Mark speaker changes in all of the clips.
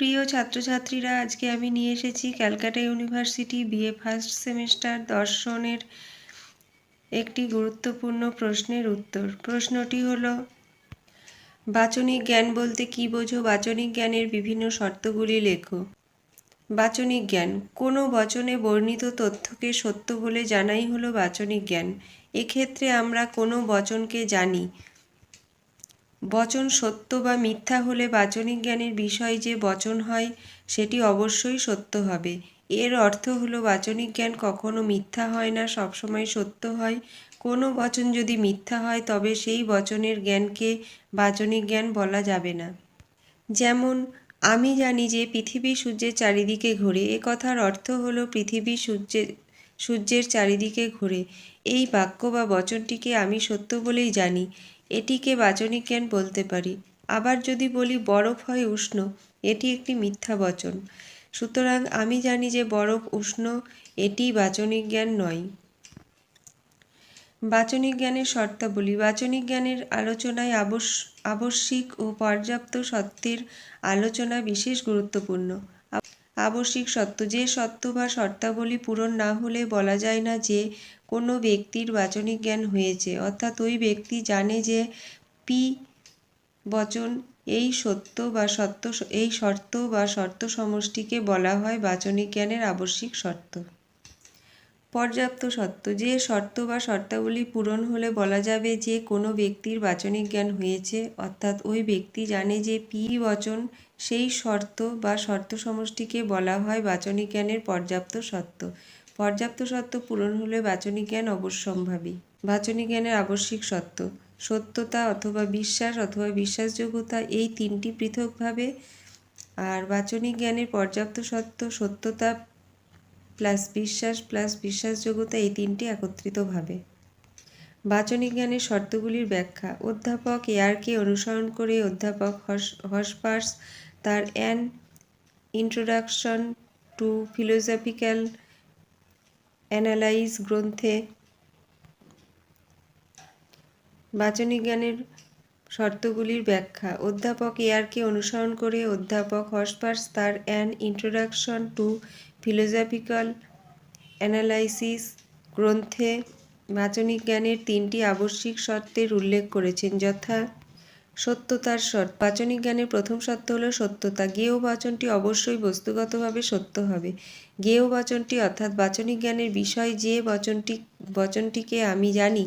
Speaker 1: প্রিয় ছাত্রছাত্রীরা, আজকে আমি নিয়ে এসেছি Calcutta university BA first semester দর্শনের একটি গুরুত্বপূর্ণ প্রশ্নের উত্তর। প্রশ্নটি হলো, বাচনিক জ্ঞান বলতে কী বোঝো? বাচনিক জ্ঞানের বিভিন্ন শর্তগুলি লেখো। বাচনিক জ্ঞান, কোনো বচনে বর্ণিত তথ্যকে সত্য বলে জানাই হলো বাচনিক জ্ঞান। এক্ষেত্রে আমরা কোনো বচনকে জানি বচন সত্য বা মিথ্যা হলে বাচনিক জ্ঞানের বিষয় যে বচন হয়, সেটি অবশ্যই সত্য হবে। এর অর্থ হলো, বাচনিক জ্ঞান কখনো মিথ্যা হয় না, সবসময় সত্য হয়। কোনো বচন যদি মিথ্যা হয়, তবে সেই বচনের জ্ঞানকে বাচনিক জ্ঞান বলা যাবে না। যেমন, আমি জানি যে পৃথিবী সূর্যের চারিদিকে ঘোরে, এ কথার অর্থ হলো পৃথিবী সূর্যের সূর্যের চারিদিকে ঘোরে। এই বাক্য বা বচনটিকে আমি সত্য বলেই জানি। এটিকে বাচনিক জ্ঞান বলতে পারি। আবার যদি বলি, বরফ হয় উষ্ণ, এটি একটি মিথ্যা বচন। সুতরাং আমি জানি যে বরফ উষ্ণ, এটি বাচনিক জ্ঞান নয়। বাচনিক জ্ঞানের শর্তাবলী। বাচনিক জ্ঞানের আলোচনায় আবশ্যিক ও পর্যাপ্ত সত্যের আলোচনা বিশেষ গুরুত্বপূর্ণ। আবশ্যিক সত্য। যে সত্য বা শর্তাবলী পূরণ না হলে বলা যায় না যে কোনো ব্যক্তির বাচনিক জ্ঞান হয়েছে। অর্থাৎ ওই ব্যক্তি জানে যে পি বচন এই সত্য বা সত্য, এই শর্ত বা শর্ত সমষ্টিকে বলা হয় বাচনিক জ্ঞানের আবশ্যিক শর্ত। পর্যাপ্ত সত্য যে শর্ত বা শর্তাবলী পূরণ হলে বলা যাবে যে কোনো ব্যক্তির বাচনিক জ্ঞান হয়েছে, অর্থাৎ ওই ব্যক্তি জানে যে পি বচন সেই শর্ত বা শর্ত সমষ্টিকে বলা হয় বাচনিক জ্ঞানের পর্যাপ্ত সত্য। পর্যাপ্ত সত্য পূরণ হলে বাচনিক জ্ঞান অবশ্যম্ভাবী। বাচনিক জ্ঞানের আবশ্যিক সত্য, সত্যতা অথবা বিশ্বাস অথবা বিশ্বাসযোগ্যতা এই তিনটি পৃথকভাবে। আর বাচনিক জ্ঞানের পর্যাপ্ত সত্য, সত্যতা প্লাস বিশ্বাস প্লাস বিশ্বাসযোগ্যতা এই তিনটি একত্রিতভাবে। বাচনিক জ্ঞানের শর্তগুলির ব্যাখ্যা। অধ্যাপক এয়ারকে অনুসরণ করে অধ্যাপক হস, হসপার্স তার an introduction to philosophical analyse গ্রন্থে বাচনিক জ্ঞানের শর্তগুলির ব্যাখ্যা। অধ্যাপক এয়ারকে অনুসরণ করে অধ্যাপক হসপার্স তার an introduction to philosophical analysis গ্রন্থে বাচনিক জ্ঞানের তিনটি আবশ্যিক শর্তের উল্লেখ করেছেন, যথা সত্যতার শর্ত। বাচনিক জ্ঞানের প্রথম শর্ত হল সত্যতা। গেয় বাচনটি অবশ্যই বস্তুগতভাবে সত্য হবে। গেয় বাচনটি অর্থাৎ বাচনিক জ্ঞানের বিষয় যে বচনটি বচনটিকে আমি জানি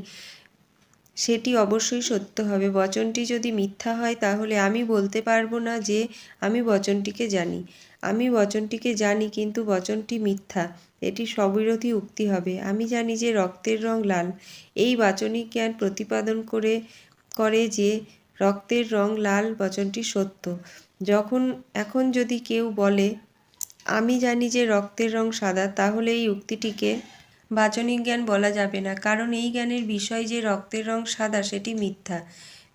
Speaker 1: সেটি অবশ্যই সত্য হবে। বচনটি যদি মিথ্যা হয়, তাহলে আমি বলতে পারব না যে আমি বচনটিকে জানি। আমি বচনটিকে জানি, কিন্তু বচনটি মিথ্যা। এটি স্ববিরোধী উক্তি হবে। আমি জানি যে রক্তের রং লাল। এই বাচনিক জ্ঞান প্রতিপাদন করে করে যে রক্তের রং লাল, বচনটি সত্য। যখন, এখন যদি কেউ বলে, আমি জানি যে রক্তের রং সাদা তাহলে এই উক্তিটিকে বাচনিক জ্ঞান বলা যাবে না। কারণ এই জ্ঞানের বিষয় যে রক্তের রং সাদা, সেটি মিথ্যা।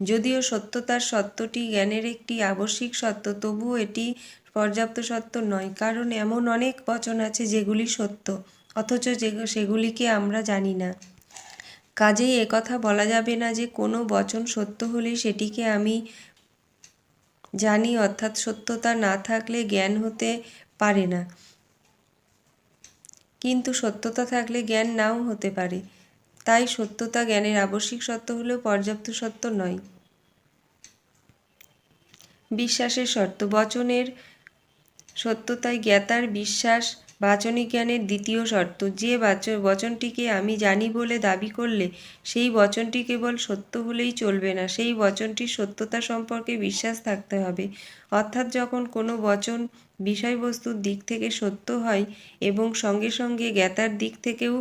Speaker 1: যদিও সত্যতার সত্যটি জ্ঞানের একটি আবশ্যিক সত্য, তবুও এটি পর্যাপ্ত সত্য নয়। কারণ এমন অনেক বচন আছে যেগুলি সত্য, অথচ যে সেগুলিকে আমরা জানি না। কাজেই একথা বলা যাবে না যে কোনো বচন সত্য হলেই সেটিকে আমি জানি, অর্থাৎ সত্যতা না থাকলে জ্ঞান হতে পারে না। কিন্তু সত্যতা থাকলে জ্ঞান নাও হতে পারে। তাই সত্যতা জ্ঞানের আবশ্যিক সত্য হলেও পর্যাপ্ত সত্য নয়। বিশ্বাসের শর্ত। বচনের সত্যতায় জ্ঞাতার বিশ্বাস বাচনিক জ্ঞানের দ্বিতীয় শর্ত, যে বচনটিকে আমি জানি বলে দাবি করলে সেই বচনটি কেবল সত্য হলেই চলবে না। সেই বচনটির সত্যতা সম্পর্কে বিশ্বাস থাকতে হবে। অর্থাৎ যখন কোনো বচন বিষয়বস্তুর দিক থেকে সত্য হয় এবং সঙ্গে সঙ্গে জ্ঞাতার দিক থেকেও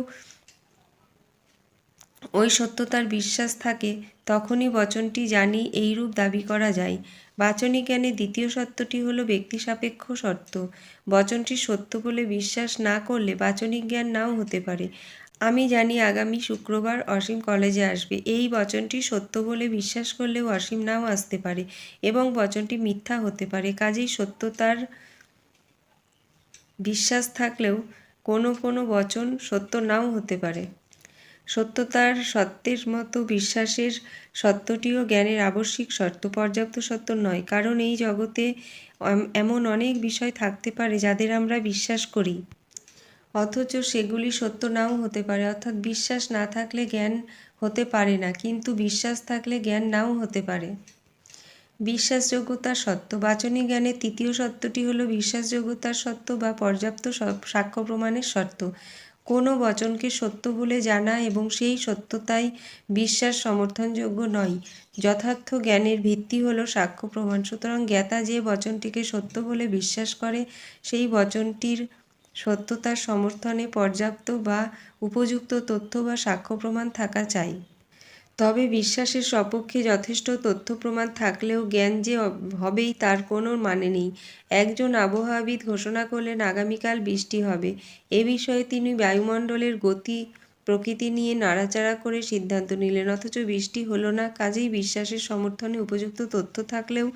Speaker 1: ওই সত্যতার বিশ্বাস থাকে, তখনই বচনটি জানি এইরূপ দাবি করা যায়। বাচনিক জ্ঞানের দ্বিতীয় সত্যটি হলো ব্যক্তিসাপেক্ষ শর্ত। বচনটি সত্য বলে বিশ্বাস না করলে বাচনিক জ্ঞান নাও হতে পারে। আমি জানি আগামী শুক্রবার অসীম কলেজে আসবে। এই বচনটি সত্য বলে বিশ্বাস করলেও অসীম নাও আসতে পারে এবং বচনটি মিথ্যা হতে পারে। কাজেই সত্যতার বিশ্বাস থাকলেও কোনো কোনো বচন সত্য নাও হতে পারে। সত্যতার সত্যের মতো বিশ্বাসের সত্যটিও জ্ঞানের আবশ্যিক শর্ত, পর্যাপ্ত সত্য নয়। কারণ এই জগতে এমন অনেক বিষয় থাকতে পারে যাদের আমরা বিশ্বাস করি। অথচ সেগুলি সত্য নাও হতে পারে, অর্থাৎ বিশ্বাস না থাকলে জ্ঞান হতে পারে না, কিন্তু বিশ্বাস থাকলে জ্ঞান নাও হতে পারে। বিশ্বাসযোগ্যতার সত্য। বাচনিক জ্ঞানের তৃতীয় সত্যটি হলো বিশ্বাসযোগ্যতার সত্য বা পর্যাপ্ত সাক্ষ্য প্রমাণের শর্ত কোনো বচনকে সত্য বলে জানা এবং সেই সত্যতাই বিশ্বাস সমর্থনযোগ্য নয়। যথার্থ জ্ঞানের ভিত্তি হলো সাক্ষ্য প্রমাণ। সুতরাং জ্ঞাতা যে বচনটিকে সত্য বলে বিশ্বাস করে, সেই বচনটির সত্যতার সমর্থনে পর্যাপ্ত বা উপযুক্ত তথ্য বা সাক্ষ্য প্রমাণ থাকা চাই। তবে বিশ্বাসের সপক্ষে যথেষ্ট তথ্য প্রমাণ থাকলেও জ্ঞান যে হবেই তার কোনো মানে নেই। একজন আবহাওয়াবিদ ঘোষণা করলেন, আগামীকাল বৃষ্টি হবে। এ বিষয়ে তিনি বায়ুমণ্ডলের গতি, প্রকৃতি নিয়ে নাড়াচাড়া করে সিদ্ধান্ত নিলেন। অথচ বৃষ্টি হলো না, কাজেই বিশ্বাসের সমর্থনে উপযুক্ত তথ্য থাকলেও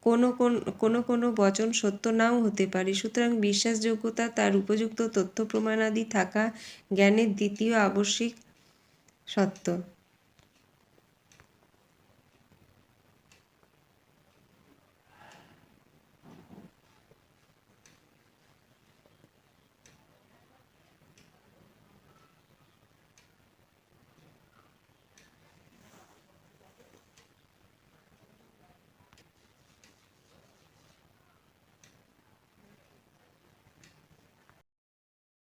Speaker 1: কোনো কোন- কোনো বচন সত্য নাও হতে পারে। সুতরাং বিশ্বাসযোগ্যতা, তার উপযুক্ত তথ্য প্রমাণাদি থাকা জ্ঞানের দ্বিতীয় আবশ্যিক সত্য